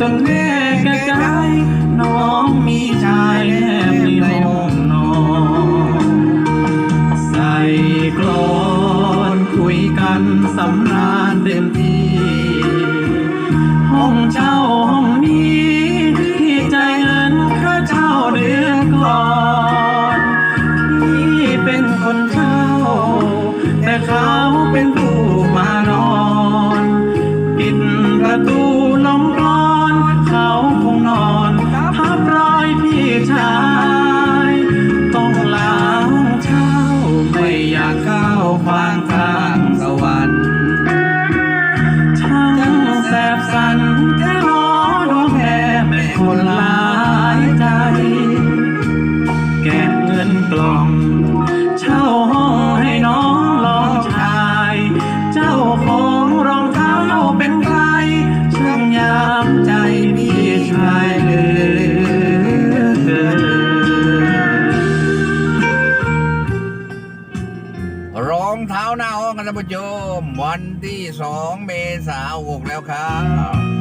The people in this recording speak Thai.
จนแน่กระจายน้องมีชายแลบในห้องนอนใส่กลอนคุยกันสำรา ความ ผู้ชม วันที่ 2 เมษายนแล้วครับ